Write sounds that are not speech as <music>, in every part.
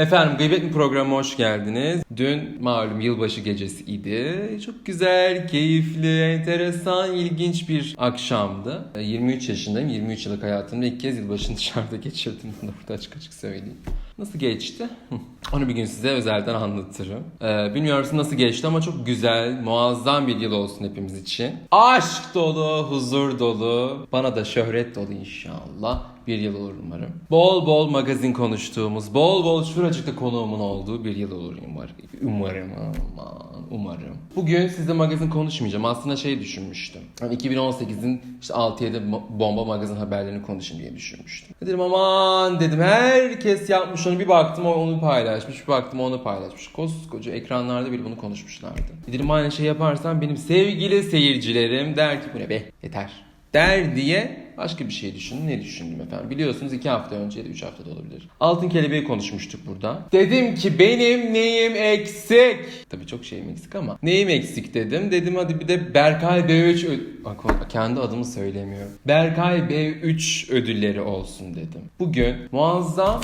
Efendim Gıybet mi programına hoş geldiniz. Dün malum yılbaşı gecesiydi. Çok güzel, keyifli, enteresan, ilginç bir akşamdı. E, 23 yaşındayım. 23 yıllık hayatımda ilk kez yılbaşını <laughs> dışarıda geçirdim. Bunu da burada açık açık söyleyeyim. Nasıl geçti? <laughs> Onu bir gün size özelden anlatırım. Ee, bilmiyorum nasıl geçti ama çok güzel, muazzam bir yıl olsun hepimiz için. Aşk dolu, huzur dolu, bana da şöhret dolu inşallah bir yıl olur umarım. Bol bol magazin konuştuğumuz, bol bol şuracıkta konuğumun olduğu bir yıl olur umarım. Umarım, aman, umarım. Bugün sizle magazin konuşmayacağım. Aslında şey düşünmüştüm. Hani 2018'in işte 6-7 mo- bomba magazin haberlerini konuşayım diye düşünmüştüm. Dedim aman dedim herkes yapmış onu bir baktım onu paylaşmış bir baktım onu paylaşmış. Koskoca ekranlarda bile bunu konuşmuşlardı. Dedim aynı şey yaparsam benim sevgili seyircilerim der ki bu ne be yeter der diye başka bir şey düşündüm. Ne düşündüm efendim? Biliyorsunuz iki hafta önce ya da üç hafta da olabilir. Altın kelebeği konuşmuştuk burada. Dedim ki benim neyim eksik? Tabii çok şeyim eksik ama neyim eksik dedim. Dedim hadi bir de Berkay B3 ö- Bak, kendi adımı söylemiyorum. Berkay B3 ödülleri olsun dedim. Bugün muazzam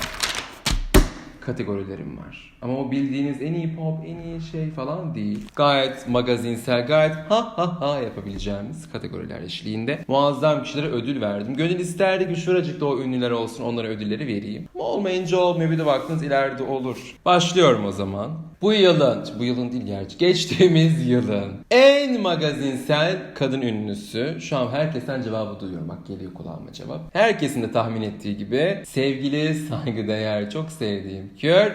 kategorilerim var. Ama o bildiğiniz en iyi pop, en iyi şey falan değil. Gayet magazinsel, gayet ha ha ha yapabileceğimiz kategoriler eşliğinde muazzam kişilere ödül verdim. Gönül isterdi ki şuracıkta o ünlüler olsun onlara ödülleri vereyim. Ama olmayınca olmuyor bir de baktınız ileride olur. Başlıyorum o zaman. Bu yılın, bu yılın değil gerçi, geçtiğimiz yılın en magazinsel kadın ünlüsü. Şu an herkesten cevabı duyuyorum. Bak geliyor kulağıma cevap. Herkesin de tahmin ettiği gibi sevgili, saygıdeğer, çok sevdiğim kör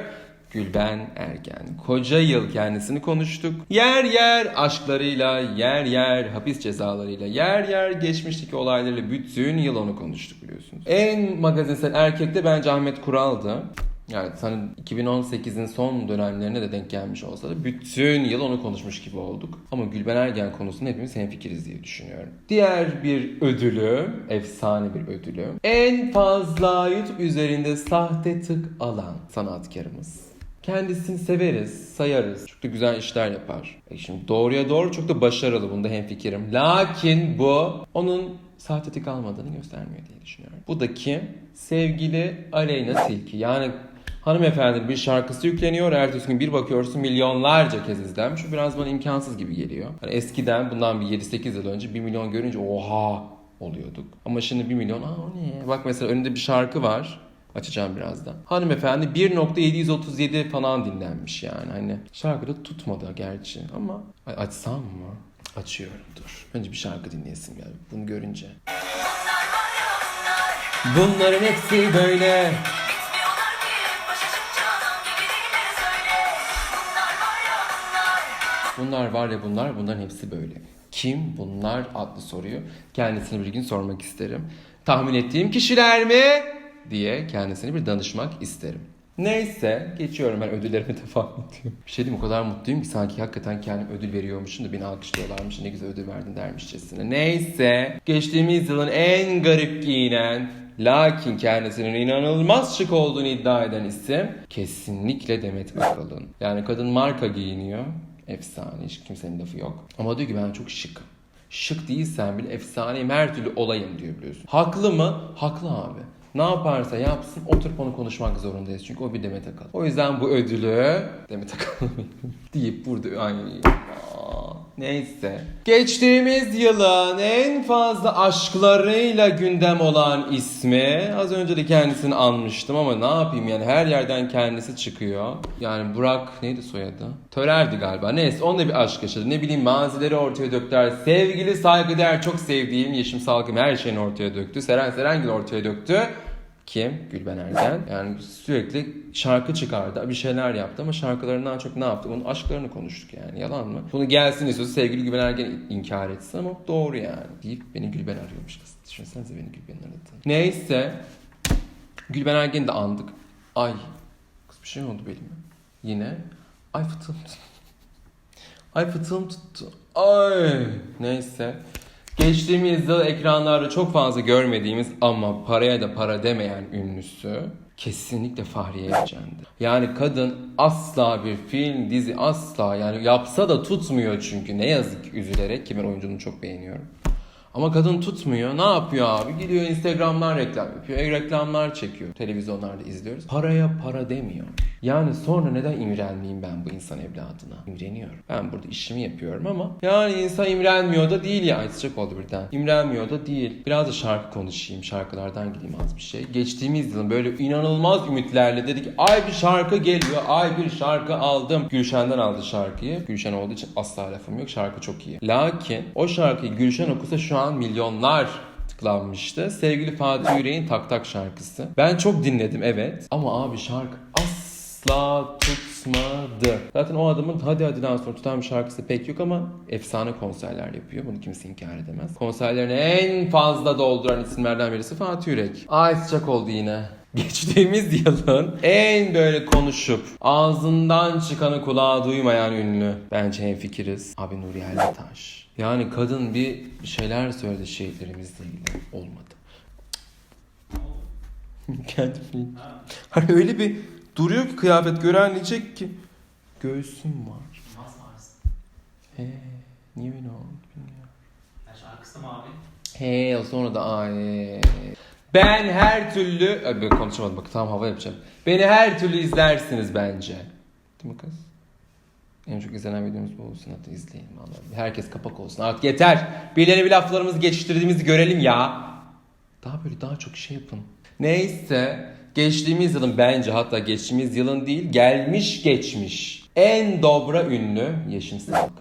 Gülben Ergen. Koca yıl kendisini konuştuk. Yer yer aşklarıyla, yer yer hapis cezalarıyla, yer yer geçmişteki olaylarıyla bütün yıl onu konuştuk biliyorsunuz. En magazinsel erkek de bence Ahmet Kural'dı. Yani hani 2018'in son dönemlerine de denk gelmiş olsa da bütün yıl onu konuşmuş gibi olduk. Ama Gülben Ergen konusunda hepimiz hemfikiriz diye düşünüyorum. Diğer bir ödülü, efsane bir ödülü. En fazla YouTube üzerinde sahte tık alan sanatkarımız. Kendisini severiz, sayarız. Çok da güzel işler yapar. E şimdi doğruya doğru çok da başarılı bunda hemfikirim. Lakin bu onun sahte tık almadığını göstermiyor diye düşünüyorum. Bu da kim? Sevgili Aleyna Tilki. Yani hanımefendi bir şarkısı yükleniyor. Ertesi gün bir bakıyorsun milyonlarca kez izlenmiş. Bu biraz bana imkansız gibi geliyor. Hani eskiden bundan bir 7-8 yıl önce 1 milyon görünce oha oluyorduk. Ama şimdi 1 milyon aa o ne? Bak mesela önünde bir şarkı var. Açacağım birazdan. Hanımefendi 1.737 falan dinlenmiş yani. Hani şarkıda tutmadı gerçi ama açsam mı? Açıyorum dur. Önce bir şarkı dinleyesim geldi bunu görünce. Bunların hepsi böyle. Bunlar var ya bunlar bunların hepsi böyle. Kim bunlar adlı soruyu kendisine bir gün sormak isterim. Tahmin ettiğim kişiler mi? Diye kendisine bir danışmak isterim. Neyse geçiyorum ben ödüllerime <laughs> devam ediyorum. Bir şey diyeyim o kadar mutluyum ki sanki hakikaten kendim ödül veriyormuşum da beni alkışlıyorlarmış ne güzel ödül verdin dermişçesine. Neyse geçtiğimiz yılın en garip giyinen lakin kendisinin inanılmaz şık olduğunu iddia eden isim kesinlikle Demet Akalın. Yani kadın marka giyiniyor. Efsane hiç kimsenin lafı yok. Ama diyor ki ben çok şıkım. Şık değilsen bile efsaneyim her türlü olayım diyor biliyorsun. Haklı mı? Haklı abi. Ne yaparsa yapsın oturup onu konuşmak zorundayız. Çünkü o bir Demet Akalın. O yüzden bu ödülü Demet Akalın <laughs> deyip burada aa, neyse. Geçtiğimiz yılın en fazla aşklarıyla gündem olan ismi az önce de kendisini anmıştım ama ne yapayım yani her yerden kendisi çıkıyor. Yani Burak neydi soyadı? Törerdi galiba. Neyse onunla bir aşk yaşadı. Ne bileyim mazileri ortaya döktüler. Sevgili saygıdeğer çok sevdiğim Yeşim Salkım her şeyini ortaya döktü. Seren Serengil ortaya döktü. Kim? Gülben Ergen. Yani sürekli şarkı çıkardı, bir şeyler yaptı ama şarkılarından çok ne yaptı? Onun aşklarını konuştuk yani. Yalan mı? Bunu gelsin istiyorsa sevgili Gülben Ergen inkar etsin ama doğru yani. Deyip beni Gülben arıyormuş kız. Düşünsenize beni Gülben'in aradığını. Neyse. Gülben Ergen'i de andık. Ay. Kız bir şey mi oldu belime? Yine. Ay fıtığım tuttu. Ay fıtığım tuttu. Ay. Neyse. Geçtiğimiz yıl ekranlarda çok fazla görmediğimiz ama paraya da para demeyen ünlüsü kesinlikle Fahriye Evcen'di. Yani kadın asla bir film, dizi asla yani yapsa da tutmuyor çünkü ne yazık üzülerek ki ben oyunculuğunu çok beğeniyorum. Ama kadın tutmuyor. Ne yapıyor abi? Gidiyor Instagram'dan reklam yapıyor. E, reklamlar çekiyor. Televizyonlarda izliyoruz. Paraya para demiyor. Yani sonra neden imrenmeyeyim ben bu insan evladına? İmreniyorum. Ben burada işimi yapıyorum ama yani insan imrenmiyor da değil ya. Ay sıcak oldu birden. İmrenmiyor da değil. Biraz da şarkı konuşayım. Şarkılardan gideyim az bir şey. Geçtiğimiz yılın böyle inanılmaz ümitlerle dedik ay bir şarkı geliyor. Ay bir şarkı aldım. Gülşen'den aldı şarkıyı. Gülşen olduğu için asla lafım yok. Şarkı çok iyi. Lakin o şarkıyı Gülşen okusa şu an milyonlar tıklanmıştı. Sevgili Fatih Yüreğin Tak Tak şarkısı. Ben çok dinledim evet. Ama abi şarkı asla tutmadı. Zaten o adamın hadi hadiden sonra tutan bir şarkısı pek yok ama efsane konserler yapıyor. Bunu kimse inkar edemez. Konserlerini en fazla dolduran isimlerden birisi Fatih Yürek. Ay sıcak oldu yine. <laughs> Geçtiğimiz yılın en böyle konuşup ağzından çıkanı kulağa duymayan ünlü. Bence hemfikiriz. Abi Nuri Taş. Yani kadın bir şeyler söyledi şehitlerimizle ilgili. Olmadı. <laughs> Kendi. Hani öyle bir duruyor ki kıyafet gören diyecek ki göğsüm var. Mas varsın. He, niye öyle oldu bilmiyorum. Ya şarkısı mı abi? He, sonra da ay. Ben her türlü... Ay, konuşamadım bak tam hava yapacağım. Beni her türlü izlersiniz bence. Değil mi kız? En çok izlenen videomuz bu olsun. Hadi izleyin vallahi. Herkes kapak olsun. Artık yeter. Birileri bir laflarımızı geçiştirdiğimizi görelim ya. Daha böyle daha çok şey yapın. Neyse. Geçtiğimiz yılın bence hatta geçtiğimiz yılın değil gelmiş geçmiş en dobra ünlü Yeşim Salk.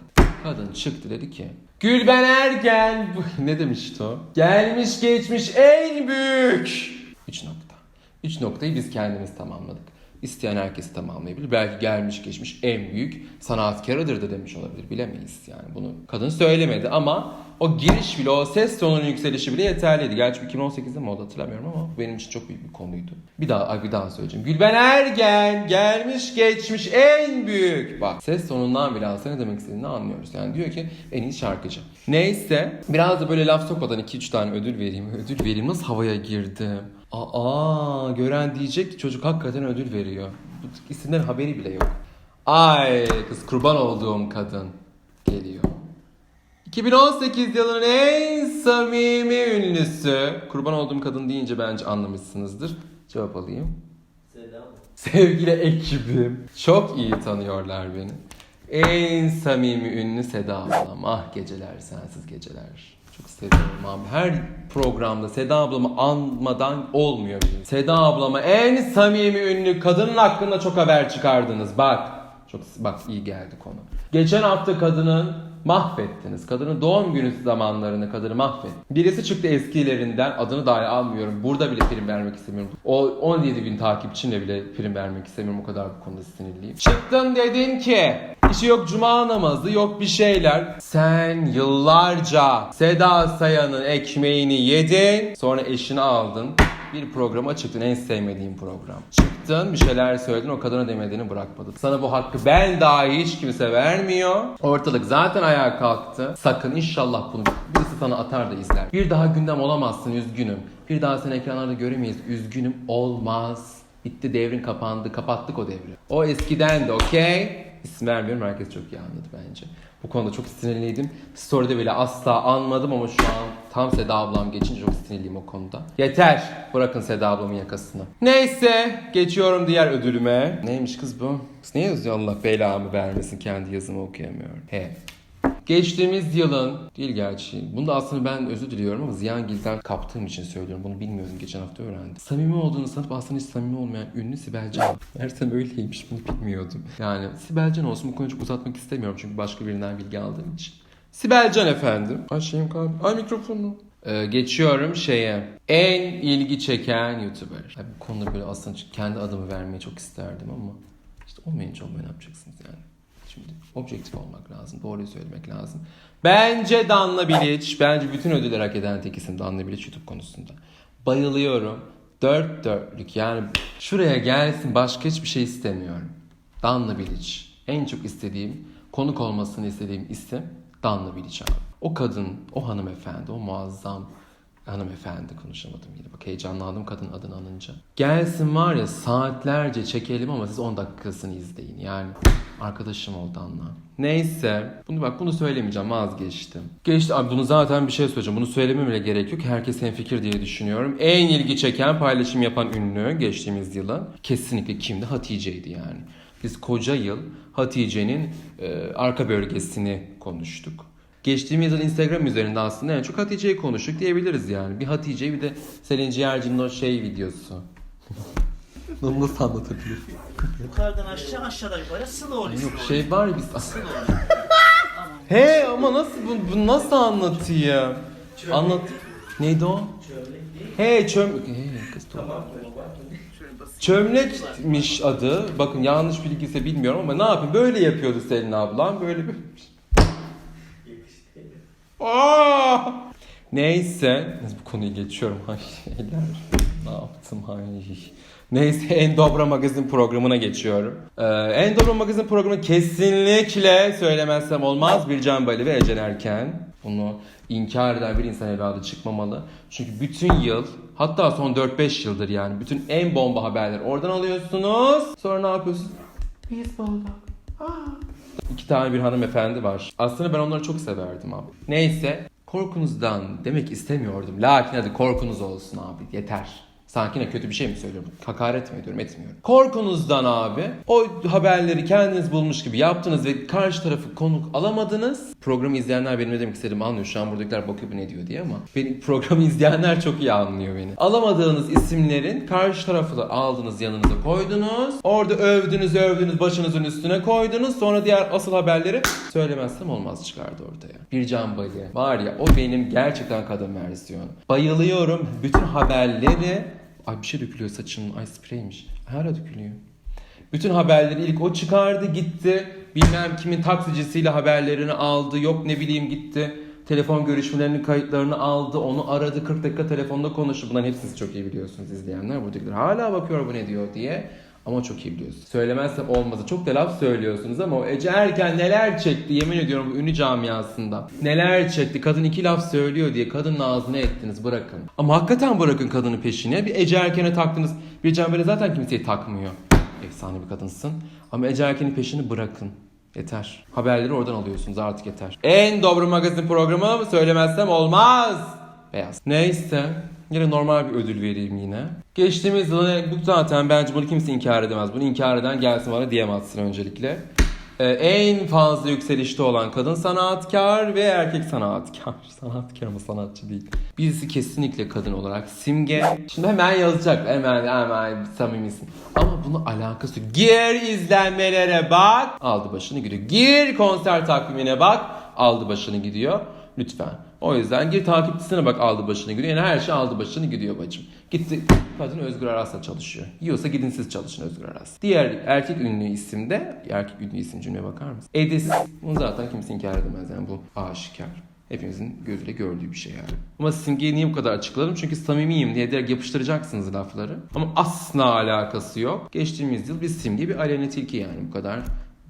Kadın çıktı dedi ki Gülben Ergen <laughs> ne demişti o? Gelmiş geçmiş en büyük. 3 nokta. 3 noktayı biz kendimiz tamamladık. İsteyen herkes tamamlayabilir. Belki gelmiş geçmiş en büyük sanatkarıdır da demiş olabilir. Bilemeyiz yani bunu kadın söylemedi ama o giriş bile o ses tonunun yükselişi bile yeterliydi. Gerçi 2018'de mi oldu hatırlamıyorum ama benim için çok büyük bir konuydu. Bir daha bir daha söyleyeceğim. Gülben Ergen gelmiş geçmiş en büyük. Bak ses tonundan bile aslında ne demek istediğini anlıyoruz. Yani diyor ki en iyi şarkıcı. Neyse biraz da böyle laf sokmadan 2-3 tane ödül vereyim. Ödül vereyim nasıl havaya girdim. Aa gören diyecek ki çocuk hakikaten ödül veriyor. Bu isimlerin haberi bile yok. Ay kız kurban olduğum kadın geliyor. 2018 yılının en samimi ünlüsü. Kurban olduğum kadın deyince bence anlamışsınızdır. Cevap alayım. Seda mı? Sevgili ekibim. Çok iyi tanıyorlar beni. En samimi ünlü Seda ablam. Ah geceler sensiz geceler. Çok seviyorum abi. Her programda Seda ablamı anmadan olmuyor benim. Seda ablama en samimi ünlü kadının hakkında çok haber çıkardınız. Bak. Çok bak iyi geldi konu. Geçen hafta kadının mahvettiniz. Kadının doğum günü zamanlarını kadını mahvet. Birisi çıktı eskilerinden adını dahi almıyorum. Burada bile prim vermek istemiyorum. O 17 bin takipçimle bile prim vermek istemiyorum. O kadar bu konuda sinirliyim. Çıktın dedin ki işi yok cuma namazı yok bir şeyler. Sen yıllarca Seda Sayan'ın ekmeğini yedin. Sonra eşini aldın. Bir programa çıktın en sevmediğin program. Çıktın bir şeyler söyledin o kadına demediğini bırakmadın. Sana bu hakkı ben dahi hiç kimse vermiyor. Ortalık zaten ayağa kalktı. Sakın inşallah bunu birisi sana atar da izler. Bir daha gündem olamazsın üzgünüm. Bir daha seni ekranlarda göremeyiz üzgünüm olmaz. Bitti devrin kapandı kapattık o devri. O eskiden de okey. İsim vermiyorum herkes çok iyi anladı bence. Bu konuda çok sinirliydim. Story'de bile asla anmadım ama şu an tam Seda ablam geçince çok sinirliyim o konuda. Yeter. Bırakın Seda ablamın yakasını. Neyse. Geçiyorum diğer ödülüme. Neymiş kız bu? Kız ne yazıyor Allah belamı vermesin kendi yazımı okuyamıyorum. He. Geçtiğimiz yılın değil gerçi. Bunu da aslında ben özür diliyorum ama Ziyan Gil'den kaptığım için söylüyorum. Bunu bilmiyordum geçen hafta öğrendim. Samimi olduğunu sanıp aslında hiç samimi olmayan ünlü Sibel Can. <laughs> Meğersem öyleymiş bunu bilmiyordum. Yani Sibel Can olsun bu konuyu çok uzatmak istemiyorum çünkü başka birinden bilgi aldığım için. Sibel Can efendim. Ay şeyim kaldı. Ay mikrofonu. Ee, geçiyorum şeye. En ilgi çeken YouTuber. Ay, bu konuda böyle aslında kendi adımı vermeyi çok isterdim ama işte olmayınca olmayı ne yapacaksınız yani. Şimdi objektif olmak lazım. Doğruyu söylemek lazım. Bence Danla Bilic. Bence bütün ödülleri hak eden tek isim Danla Bilic YouTube konusunda. Bayılıyorum. Dört dörtlük yani şuraya gelsin başka hiçbir şey istemiyorum. Danla Bilic. En çok istediğim, konuk olmasını istediğim isim Danla Bilic abi. O kadın, o hanımefendi, o muazzam Hanımefendi konuşamadım yine. Bak heyecanlandım kadın adını anınca. Gelsin var ya saatlerce çekelim ama siz 10 dakikasını izleyin. Yani arkadaşım oldu anla. Neyse. Bunu bak bunu söylemeyeceğim vazgeçtim. Geçti abi bunu zaten bir şey söyleyeceğim. Bunu söylemem bile gerek yok. Herkes fikir diye düşünüyorum. En ilgi çeken paylaşım yapan ünlü geçtiğimiz yılın kesinlikle kimdi? Hatice'ydi yani. Biz koca yıl Hatice'nin e, arka bölgesini konuştuk. Geçtiğimiz yıl Instagram üzerinde aslında en çok Hatice'yi konuştuk diyebiliriz yani. Bir Hatice'yi bir de Selin Ciğerci'nin o şey videosu. <laughs> Bunu nasıl anlatabilirim? Yukarıdan aşağı aşağıdan yukarı sılı oluyor. Yok şey var ya biz... <laughs> He ama nasıl bu, bu nasıl anlatayım? Anlat. Neydi o? He çöm... He kız tamam. Çömlekmiş adı. Bakın yanlış bilgiyse bilmiyorum ama ne yapayım? Böyle yapıyordu Selin ablam. Böyle bir... Aa! Neyse. Neyse, Bu konuyu geçiyorum. Ay şeyler. Ne yaptım? Ay. Neyse En Dobra Magazin programına geçiyorum. Ee, en Dobra Magazin programı kesinlikle söylemezsem olmaz. Bircan Bali ve Ecen Erken. Bunu inkar eden bir insan evladı çıkmamalı. Çünkü bütün yıl hatta son 4-5 yıldır yani bütün en bomba haberleri oradan alıyorsunuz. Sonra ne yapıyorsunuz? Biz bulduk. İki tane bir hanımefendi var. Aslında ben onları çok severdim abi. Neyse. Korkunuzdan demek istemiyordum. Lakin hadi korkunuz olsun abi. Yeter. Sanki ne kötü bir şey mi söylüyorum? Hakaret mi ediyorum? Etmiyorum. Korkunuzdan abi o haberleri kendiniz bulmuş gibi yaptınız ve karşı tarafı konuk alamadınız. Programı izleyenler benim ne demek istediğimi anlıyor. Şu an buradakiler bakıyor ne diyor diye ama benim <laughs> programı izleyenler çok iyi anlıyor beni. Alamadığınız isimlerin karşı tarafı da aldınız yanınıza koydunuz. Orada övdünüz övdünüz başınızın üstüne koydunuz. Sonra diğer asıl haberleri söylemezsem olmaz çıkardı ortaya. Bir can Bali var ya o benim gerçekten kadın versiyonu. Bayılıyorum. Bütün haberleri Ay bir şey dökülüyor saçımın. Ay spreymiş. Hala dökülüyor. Bütün haberleri ilk o çıkardı gitti. Bilmem kimin taksicisiyle haberlerini aldı. Yok ne bileyim gitti. Telefon görüşmelerinin kayıtlarını aldı. Onu aradı. 40 dakika telefonda konuştu. Bunların hepsini çok iyi biliyorsunuz izleyenler. Buradakiler hala bakıyor bu ne diyor diye. Ama çok iyi biliyorsunuz. Söylemezsem olmazı. Çok da laf söylüyorsunuz ama o Ece Erken neler çekti yemin ediyorum bu ünlü camiasında. Neler çekti. Kadın iki laf söylüyor diye kadının ağzına ettiniz bırakın. Ama hakikaten bırakın kadının peşine. Bir Ece Erken'e taktınız. Bir böyle zaten kimseyi takmıyor. Efsane bir kadınsın. Ama Ece Erken'in peşini bırakın. Yeter. Haberleri oradan alıyorsunuz artık yeter. En doğru magazin programı söylemezsem olmaz. Beyaz. Neyse. Yine normal bir ödül vereyim yine. Geçtiğimiz yıl bu zaten bence bunu kimse inkar edemez. Bunu inkar eden gelsin bana diyemezsin öncelikle. Ee, en fazla yükselişte olan kadın sanatkar ve erkek sanatkar. <laughs> Sanatkar ama sanatçı değil. Birisi kesinlikle kadın olarak Simge. Şimdi hemen yazacak. Hemen hemen samimisin. Ama bunun alakası yok. Gir izlenmelere bak. Aldı başını gidiyor. Gir konser takvimine bak. Aldı başını gidiyor. Lütfen. O yüzden gir takipçisine bak aldı başını gidiyor. Yani her şey aldı başını gidiyor bacım. Gitti kadın Özgür Aras'la çalışıyor. Yiyorsa gidin siz çalışın Özgür Aras. Diğer erkek ünlü isimde, erkek ünlü isim cümleye bakar mısın? Edis. Bunu zaten kimse inkar edemez yani bu aşikar. Hepimizin gözüyle gördüğü bir şey yani. Ama simgeyi niye bu kadar açıkladım? Çünkü samimiyim diye direkt yapıştıracaksınız lafları. Ama asla alakası yok. Geçtiğimiz yıl bir simge bir Aleyna Tilki yani bu kadar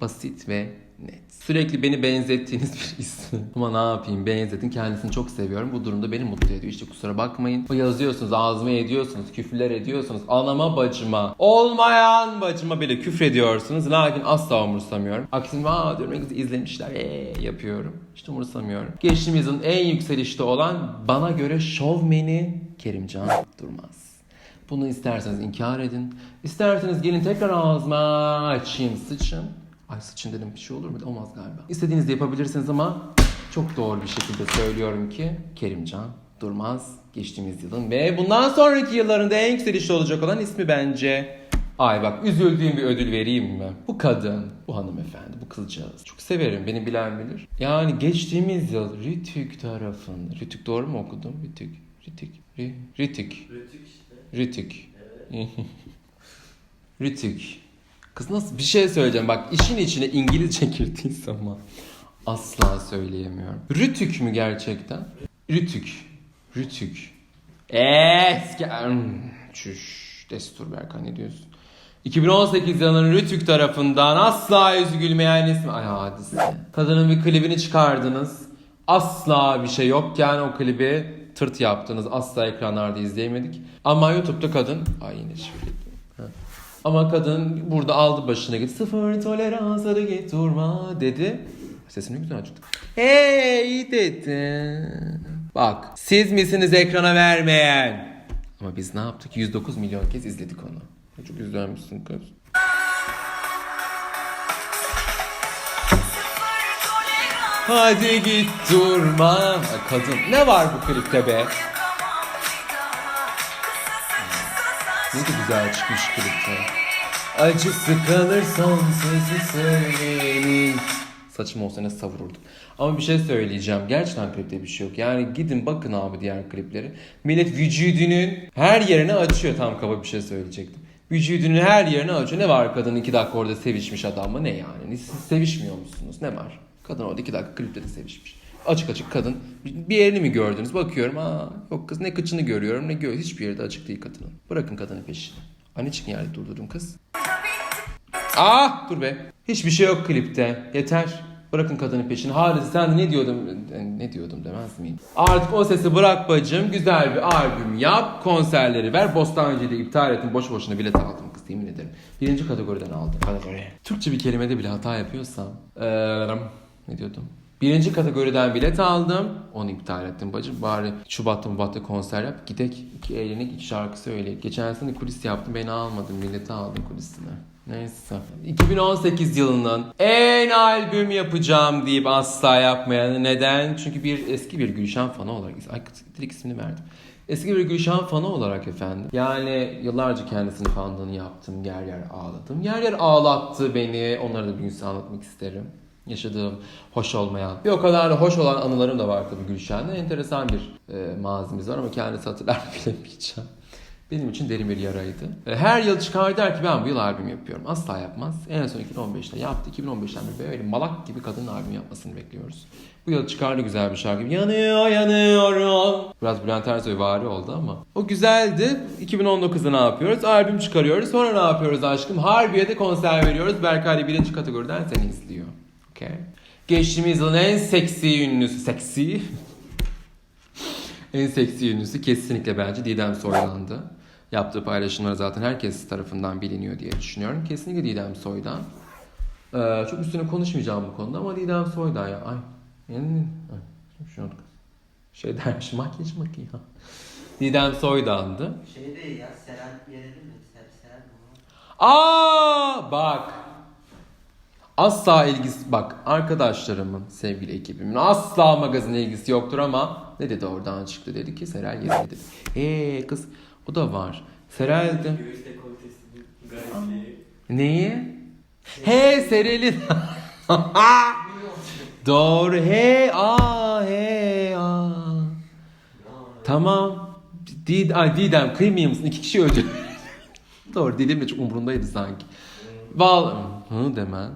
basit ve net. Sürekli beni benzettiğiniz <laughs> bir isim. Ama ne yapayım benzetin kendisini çok seviyorum. Bu durumda beni mutlu ediyor. İşte kusura bakmayın. Yazıyorsunuz ağzıma ediyorsunuz. Küfürler ediyorsunuz. Anama bacıma. Olmayan bacıma bile küfrediyorsunuz. Lakin asla umursamıyorum. Aksine aa diyorum ne izlemişler. Eee yapıyorum. İşte umursamıyorum. Geçtiğimiz yılın en yükselişte olan bana göre şovmeni Kerimcan Durmaz. Bunu isterseniz inkar edin. İsterseniz gelin tekrar ağzıma açayım sıçın. Ay sıçın dedim bir şey olur mu? Olmaz galiba. İstediğinizde yapabilirsiniz ama çok doğru bir şekilde söylüyorum ki Kerimcan Durmaz geçtiğimiz yılın ve bundan sonraki yıllarında en yükselişte olacak olan ismi bence. Ay bak üzüldüğüm bir ödül vereyim mi? Bu kadın, bu hanımefendi, bu kızcağız. Çok severim, beni bilen bilir. Yani geçtiğimiz yıl Ritük tarafında, Ritük doğru mu okudum? Ritük, Ritük, Ri- Ritük. Rütük işte. Rütük. <laughs> Rütük. Kız nasıl bir şey söyleyeceğim bak işin içine İngilizce <laughs> girdiyse ama asla söyleyemiyorum. Rütük mü gerçekten? Rütük. Rütük. Eski. Hmm, Çüş. Destur Berkan ne diyorsun? 2018 yılının Rütük tarafından asla yüzü gülmeyen ismi. Ay hadise. Kadının bir klibini çıkardınız. Asla bir şey yokken o klibi tırt yaptınız. Asla ekranlarda izleyemedik. Ama YouTube'da kadın... Ay yine şöyle. Ama kadın burada aldı başına git. Sıfır tolerans git durma dedi. Sesim ne güzel çıktı. Hey dedi. Bak siz misiniz ekrana vermeyen? Ama biz ne yaptık? 109 milyon kez izledik onu. Çok izlenmişsin kız. Hadi git durma. Kadın ne var bu klipte be? Ne de güzel çıkmış klipte. Acısı kalır son sözü söyleyin. Saçım olsa ne savururdum. Ama bir şey söyleyeceğim. Gerçekten klipte bir şey yok. Yani gidin bakın abi diğer klipleri. Millet vücudunun her yerini açıyor. Tam kaba bir şey söyleyecektim. Vücudunun her yerini açıyor. Ne var kadın iki dakika orada sevişmiş adamla ne yani? Siz sevişmiyor musunuz? Ne var? Kadın orada iki dakika klipte de sevişmiş. Açık açık kadın. Bir yerini mi gördünüz? Bakıyorum. Aa, yok kız ne kıçını görüyorum ne gör. Hiçbir yerde açık değil kadının. Bırakın kadının peşini. Ne çıkın yerde durdurdun kız? Ah dur be. Hiçbir şey yok klipte. Yeter. Bırakın kadının peşini. Halis sen ne diyordum? Ne diyordum demez miyim? Artık o sesi bırak bacım. Güzel bir albüm yap. Konserleri ver. Bostancı'yı da iptal ettim. Boş boşuna bilet aldım kız yemin ederim. Birinci kategoriden aldım. Kategori. Türkçe bir kelimede bile hata yapıyorsam. Eee ne diyordum? Birinci kategoriden bilet aldım. Onu iptal ettim bacım. Bari Şubat'ta Mubat'ta konser yap. Gidek iki eğlenek iki şarkı söyle. Geçen sene kulis yaptım. Beni almadın. Milleti aldım kulisine. Neyse. 2018 yılının en albüm yapacağım deyip asla yapmayan neden? Çünkü bir eski bir Gülşen fanı olarak ay direkt ismini verdim. Eski bir Gülşen fanı olarak efendim. Yani yıllarca kendisinin fanlığını yaptım. Yer yer ağladım. Yer yer ağlattı beni. Onları da bir gün anlatmak isterim. Yaşadığım hoş olmayan bir o kadar da hoş olan anılarım da var tabii Gülşen'le. Enteresan bir e, mazimiz var ama kendisi hatırlar mı <laughs> bilemeyeceğim. Benim için derin bir yaraydı. E, Her yıl çıkar der ki ben bu yıl albüm yapıyorum. Asla yapmaz. En son 2015'te yaptı. 2015'ten beri böyle malak gibi kadın albüm yapmasını bekliyoruz. Bu yıl çıkardı güzel bir şarkı. Yanıyor yanıyorum. Biraz Bülent Ersoy vari oldu ama. O güzeldi. 2019'da ne yapıyoruz? Albüm çıkarıyoruz. Sonra ne yapıyoruz aşkım? Harbiye'de konser veriyoruz. Berkay birinci kategoriden seni izliyor. Okay. Geçtiğimiz yılın en seksi ünlüsü. Seksi? en seksi ünlüsü kesinlikle bence Didem Soydan'dı. Yaptığı paylaşımlar zaten herkes tarafından biliniyor diye düşünüyorum. Kesinlikle Didem Soydan. Ee, çok üstüne konuşmayacağım bu konuda ama Didem Soydan ya. Ay. Yani, ay şu an şey dermiş makyaj makyaj. Didem Soydan'dı. Şey değil ya Seren Yereli mi? Ser, Seren mi? Aa bak. Asla ilgisi bak arkadaşlarımın sevgili ekibimin asla magazine ilgisi yoktur ama ne dedi oradan çıktı dedi ki Serel Yerel dedi. Eee kız o da var. Serel de Göğüs dekoltesi, garipleri. neyi? He Serel'in. Doğru he aa he aa. Tamam. Did, ay Didem kıymıyor musun? İki kişi öldü. Doğru Didem de çok umurundaydı sanki. Val hı demen.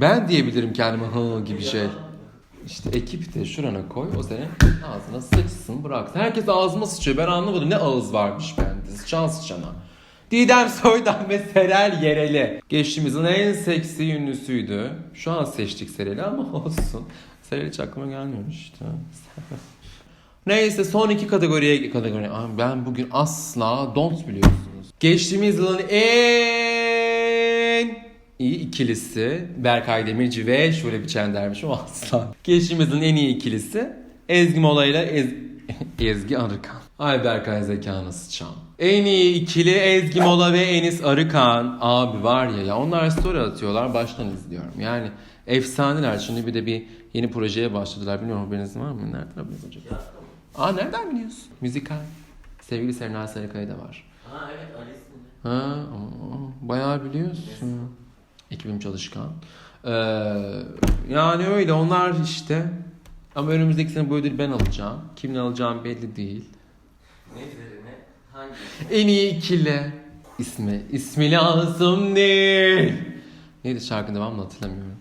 Ben diyebilirim kendime hı gibi şey. İşte ekip de şurana koy o senin ağzına sıçsın bıraksın. Herkes ağzıma sıçıyor ben anlamadım ne ağız varmış bende sıçan sıçana. Didem Soydan ve Serel Yereli. Geçtiğimiz yılın en seksi ünlüsüydü. Şu an seçtik Serel'i ama <laughs> olsun. Serel hiç aklıma gelmiyor işte. Neyse son iki kategoriye kategori. Ben bugün asla don't biliyorsunuz. Geçtiğimiz yılın en iyi ikilisi Berkay Demirci ve Şule Biçen dermişim asla. Geçtiğimiz yılın en iyi ikilisi Ezgi Mola ile Ez- <laughs> Ezgi Arıkan. Ay Berkay zekanı sıçan. En iyi ikili Ezgi Mola ve Enis Arıkan. Abi var ya ya onlar story atıyorlar baştan izliyorum. Yani efsaneler. Şimdi bir de bir yeni projeye başladılar. Bilmiyorum haberiniz var mı? Nereden haberiniz acaba? Aa nereden biliyorsun? Müzikal. Sevgili Serena Sarıkaya da var. Ha evet Alice mi? Ha, aa, bayağı biliyorsun. Ekibim çalışkan. Ee, yani öyle onlar işte. Ama önümüzdeki sene bu ödülü ben alacağım. Kimin alacağım belli değil. Ne üzerine? Hangi? En iyi ikili. İsmi. İsmi lazım değil. Neydi şarkının devamını hatırlamıyorum.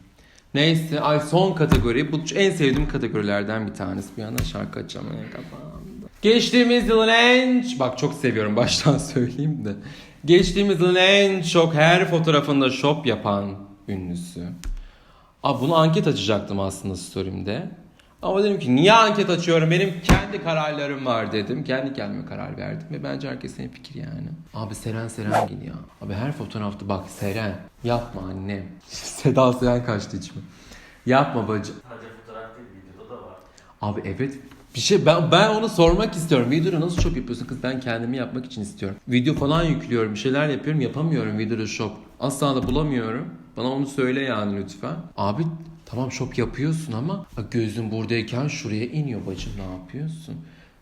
Neyse ay son kategori. Bu en sevdiğim kategorilerden bir tanesi. Bir yandan şarkı açacağım. Yani kafamda. Geçtiğimiz yılın en... Bak çok seviyorum <laughs> baştan söyleyeyim de. Geçtiğimiz yılın en çok her fotoğrafında shop yapan ünlüsü. Aa, bunu anket açacaktım aslında story'imde. Ama dedim ki niye anket açıyorum? Benim kendi kararlarım var dedim. Kendi kendime karar verdim ve bence herkesin fikir yani. Abi Seren Seren gidiyor. Abi her fotoğrafta bak Seren. Yapma annem. <laughs> Seda Seren kaçtı içime. Yapma bacım. Sadece fotoğraf değil videoda da var. Abi evet bir şey ben ben onu sormak istiyorum. Videoda nasıl shop yapıyorsun kız? Ben kendimi yapmak için istiyorum. Video falan yüklüyorum, bir şeyler yapıyorum, yapamıyorum videoda shop. Asla da bulamıyorum. Bana onu söyle yani lütfen. Abi tamam shop yapıyorsun ama gözün buradayken şuraya iniyor bacım ne yapıyorsun?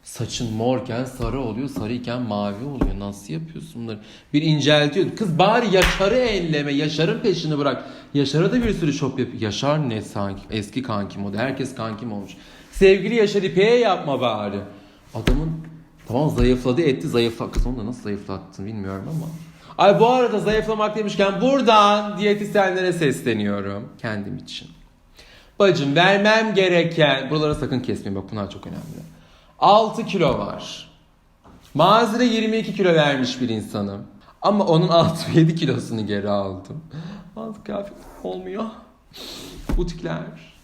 Saçın morken sarı oluyor, sarıyken mavi oluyor. Nasıl yapıyorsun bunları? Bir inceltiyor. Kız bari Yaşar'ı elleme. Yaşar'ın peşini bırak. Yaşar'a da bir sürü shop yap. Yaşar ne sanki? Eski kankim o da. Herkes kankim olmuş. Sevgili Yaşar İpek'e yapma bari. Adamın tamam zayıfladı etti zayıfla. Kız onu da nasıl zayıflattın bilmiyorum ama. Ay bu arada zayıflamak demişken buradan diyetisyenlere sesleniyorum. Kendim için. Bacım vermem gereken... Buralara sakın kesmeyin bak bunlar çok önemli. 6 kilo var. Mağazada 22 kilo vermiş bir insanım. Ama onun 6-7 kilosunu geri aldım. Bazı kıyafet olmuyor. Butikler,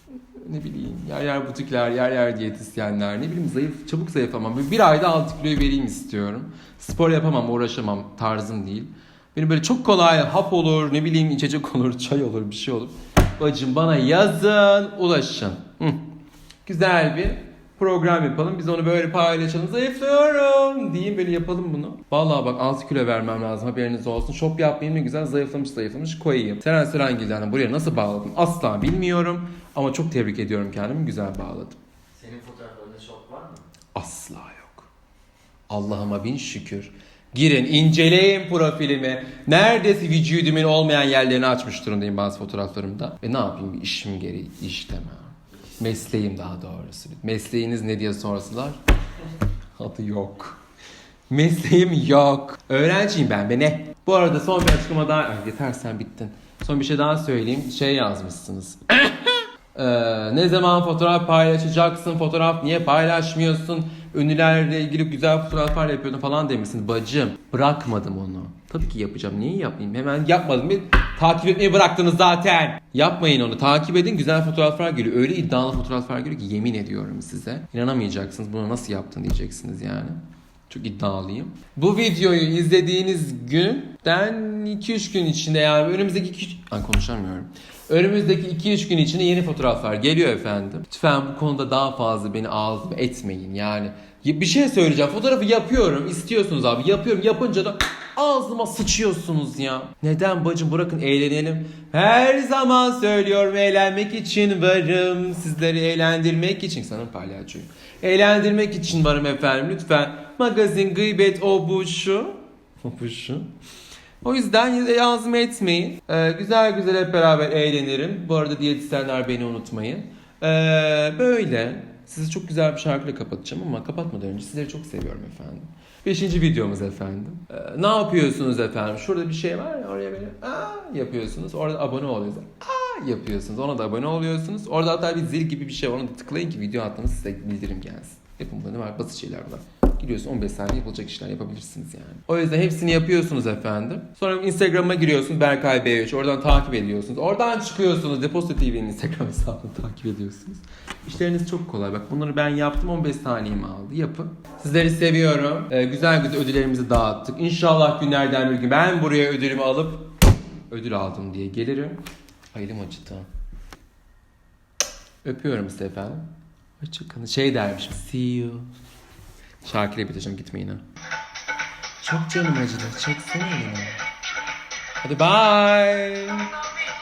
ne bileyim yer yer butikler, yer yer diyetisyenler, ne bileyim zayıf, çabuk zayıflamam. Bir- ayda 6 kiloyu vereyim istiyorum. Spor yapamam, uğraşamam, tarzım değil. Benim böyle çok kolay hap olur, ne bileyim içecek olur, <laughs> çay olur, bir şey olur. Bacım bana yazın, ulaşın. Hı. Güzel bir program yapalım. Biz onu böyle paylaşalım. Zayıflıyorum diyeyim böyle yapalım bunu. Vallahi bak 6 kilo vermem lazım haberiniz olsun. Shop yapmayayım ne güzel zayıflamış zayıflamış koyayım. Seren Serengil'den buraya nasıl bağladım asla bilmiyorum. Ama çok tebrik ediyorum kendimi güzel bağladım. Senin fotoğraflarında şok var mı? Asla yok. Allah'ıma bin şükür. Girin inceleyin profilimi. Neredeyse vücudumun olmayan yerlerini açmış durumdayım bazı fotoğraflarımda. Ve ne yapayım işim gereği işte mi? Mesleğim daha doğrusu. Mesleğiniz ne diye sorsalar adı yok. Mesleğim yok. Öğrenciyim ben be ne? Bu arada son bir açıklama daha... Ay, yeter sen bittin. Son bir şey daha söyleyeyim. Şey yazmışsınız. <laughs> Ee, ne zaman fotoğraf paylaşacaksın? Fotoğraf niye paylaşmıyorsun? Ünlülerle ilgili güzel fotoğraflar yapıyordun falan demişsiniz. Bacım bırakmadım onu. Tabii ki yapacağım. Niye yapmayayım? Hemen yapmadım. Bir takip etmeyi bıraktınız zaten. Yapmayın onu. Takip edin. Güzel fotoğraflar geliyor. Öyle iddialı fotoğraflar geliyor ki yemin ediyorum size. İnanamayacaksınız. Bunu nasıl yaptın diyeceksiniz yani. Çok iddialıyım. Bu videoyu izlediğiniz günden 2-3 gün içinde yani önümüzdeki 2 Ay konuşamıyorum. Önümüzdeki 2-3 gün içinde yeni fotoğraflar geliyor efendim. Lütfen bu konuda daha fazla beni ağzım etmeyin yani. Ya Bir şey söyleyeceğim. Fotoğrafı yapıyorum. istiyorsunuz abi. Yapıyorum. Yapınca da ağzıma sıçıyorsunuz ya. Neden bacım bırakın eğlenelim. Her zaman söylüyorum eğlenmek için varım. Sizleri eğlendirmek için. Sanırım palyaçoyum. Eğlendirmek için varım efendim. Lütfen magazin, gıybet, o bu şu. O bu şu. O yüzden yazma etmeyin. Ee, güzel güzel hep beraber eğlenirim. Bu arada diyetisyenler beni unutmayın. Ee, böyle. Sizi çok güzel bir şarkıyla kapatacağım ama kapatmadan önce sizleri çok seviyorum efendim. Beşinci videomuz efendim. Ee, ne yapıyorsunuz efendim? Şurada bir şey var ya oraya böyle aa yapıyorsunuz. Orada abone oluyorsunuz. Aa yapıyorsunuz. Ona da abone oluyorsunuz. Orada hatta bir zil gibi bir şey var. Onu da tıklayın ki video attığımız size bildirim gelsin. Yapın bunu var? Basit şeyler bunlar. Giriyorsun 15 saniye yapılacak işler yapabilirsiniz yani. O yüzden hepsini yapıyorsunuz efendim. Sonra Instagram'a giriyorsunuz Berkay B3. Oradan takip ediyorsunuz. Oradan çıkıyorsunuz. Depozito TV'nin Instagram <laughs> hesabını takip ediyorsunuz. İşleriniz çok kolay. Bak bunları ben yaptım 15 saniyemi aldı. Yapın. Sizleri seviyorum. Ee, güzel güzel ödüllerimizi dağıttık. İnşallah günlerden bir gün ben buraya ödülümü alıp ödül aldım diye gelirim. Ay elim acıdı. Öpüyorum sizi efendim. Hoşçakalın. Şey dermişim. See you. Şarkıyla biteceğim gitmeyin ha. Çok canım acıdı. Çeksene elini. Hadi bye.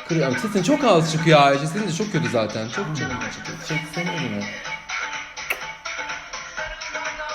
Kırıyorum. Sesin çok az çıkıyor Ayşe. Sesin de çok kötü zaten. Çok canım acıdı. Çeksene elini.